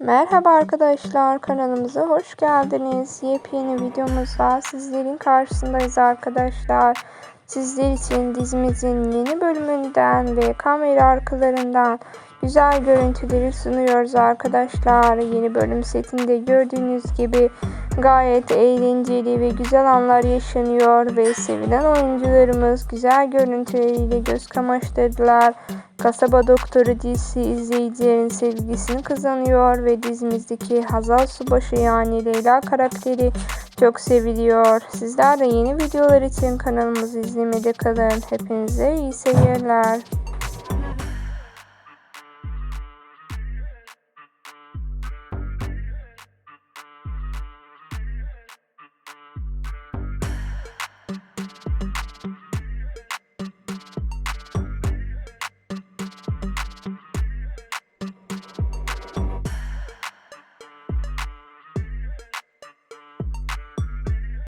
Merhaba arkadaşlar kanalımıza hoş geldiniz. Yepyeni videomuzda sizlerin karşısındayız arkadaşlar. Sizler için dizimizin yeni bölümünden ve kamera arkalarından güzel görüntüleri sunuyoruz arkadaşlar. Yeni bölüm setinde gördüğünüz gibi gayet eğlenceli ve güzel anlar yaşanıyor ve sevilen oyuncularımız güzel görüntüleriyle göz kamaştırdılar. Kasaba Doktoru dizisi izleyicilerin sevgisini kazanıyor ve dizimizdeki Hazal Subaşı yani Leyla karakteri çok seviliyor. Sizler de yeni videolar için kanalımızı izlemede kalın. Hepinize iyi seyirler.